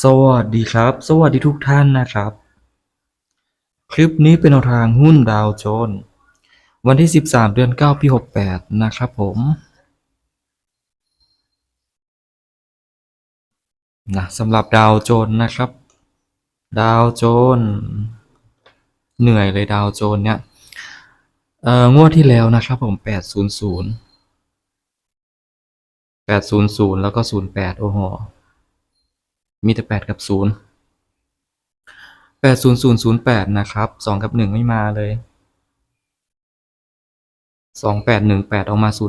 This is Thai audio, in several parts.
สวัสดีครับ สวัสดีทุกท่านนะครับ คลิปนี้เป็นแนวทางหุ้นดาวโจนส์วันที่ 13 เดือน 9 ปี 68 นะครับผมนะสำหรับดาวโจนส์นะครับ ดาวโจนส์เหนื่อยเลยดาวโจนส์เนี่ยเอ่องวดที่แล้วนะครับผม 800 800 แล้วก็ 08 โอ้โห มีแต่8กับ0 80008นะครับ2กับ1ไม่มาเลย2818ออกมา08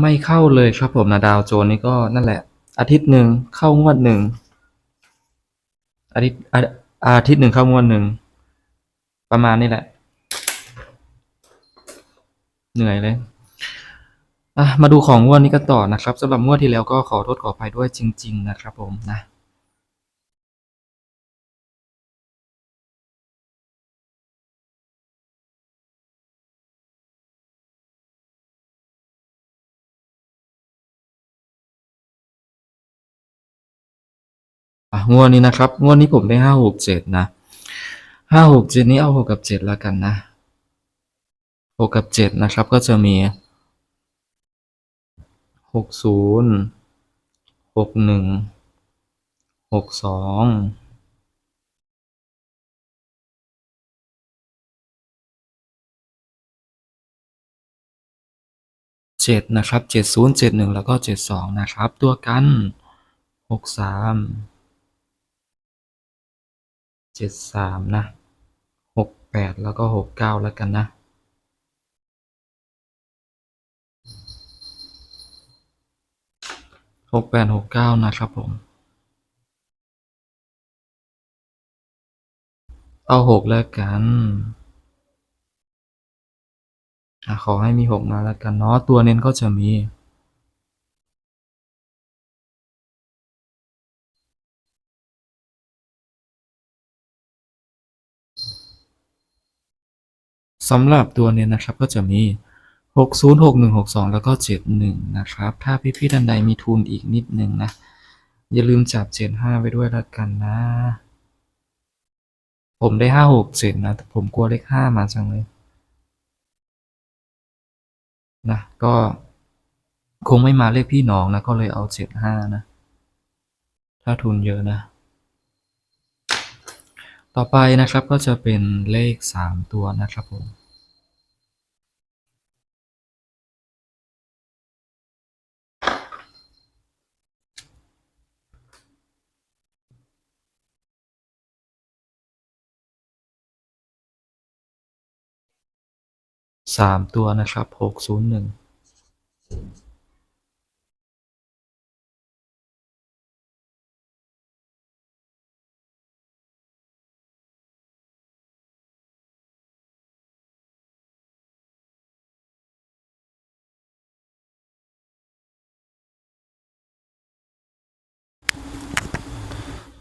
ไม่เข้าเลยครับผมนะดาวโจนนี่ก็นั่นแหละ อาทิตย์หนึ่งเข้างวดหนึ่งอาทิตย์อาอาทิตย์หนึ่งเข้างวดหนึ่งประมาณนี้แหละ เหนื่อยเลย อะมาดูของงวดนี้กันต่อนะครับสำหรับงวดที่แล้วก็ขอโทษขออภัยด้วยจริง ๆ นะครับผมนะอะงวดนี้นะครับงวดนี้ผมได้ห้าหกเจ็ดนะห้าหกเจ็ดนี้เอาหกกับเจ็ดแล้วกันนะหกกับเจ็ดนะครับ ก็จะมี หกศูนย์หกหนึ่งหกสองเจ็ดนะครับเจ็ดศูนย์เจ็ดหนึ่งแล้วก็เจ็ดสองนะครับ ตัวกันหกสามเจ็ดสามนะหกแปดแล้วก็หกเก้าแล้วกันนะ หกแปดหกเก้านะครับผม เอาหกแล้วกันอขอให้มีหกมาแล้วกันเนาะตัวเน้นก็จะมี สำหรับตัวเนี้ยนะครับก็จะมี 60 61 62 แล้วก็ 71 นะครับ ถ้าพี่ๆท่านใดมีทุนอีกนิดนึงนะ อย่าลืมจับ 75 ไว้ด้วยละกันนะ ผมได้ 5 6 7 นะแต่ผมกลัวเลข 5 มาจังเลย นะ ก็คงไม่มาเลขพี่น้องนะ ก็เลยเอา 75 นะ ถ้าทุนเยอะนะ ต่อไปนะครับก็จะเป็นเลข 3 ตัวนะครับผม สามตัวนะครับหกศูนย์หนึ่ง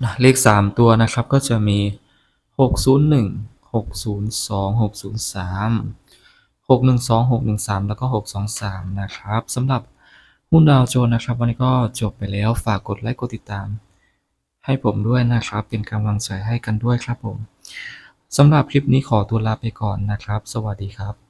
นะเลขสามตัวนะครับก็จะมีหกศู นย์หนึ่งหกหนึ่งสองหกหนึ่งสามแล้วก็หกสองสามนะครับสำหรับหุ้นดาวโจนนะครับ วันนี้ก็จบไปแล้วฝากกดไลค์กดติดตาม ให้ผมด้วยนะครับ เป็นกำลังใจให้กันด้วยครับผมสำหรับคลิปนี้ขอตัวลาไปก่อนนะครับ สวัสดีครับ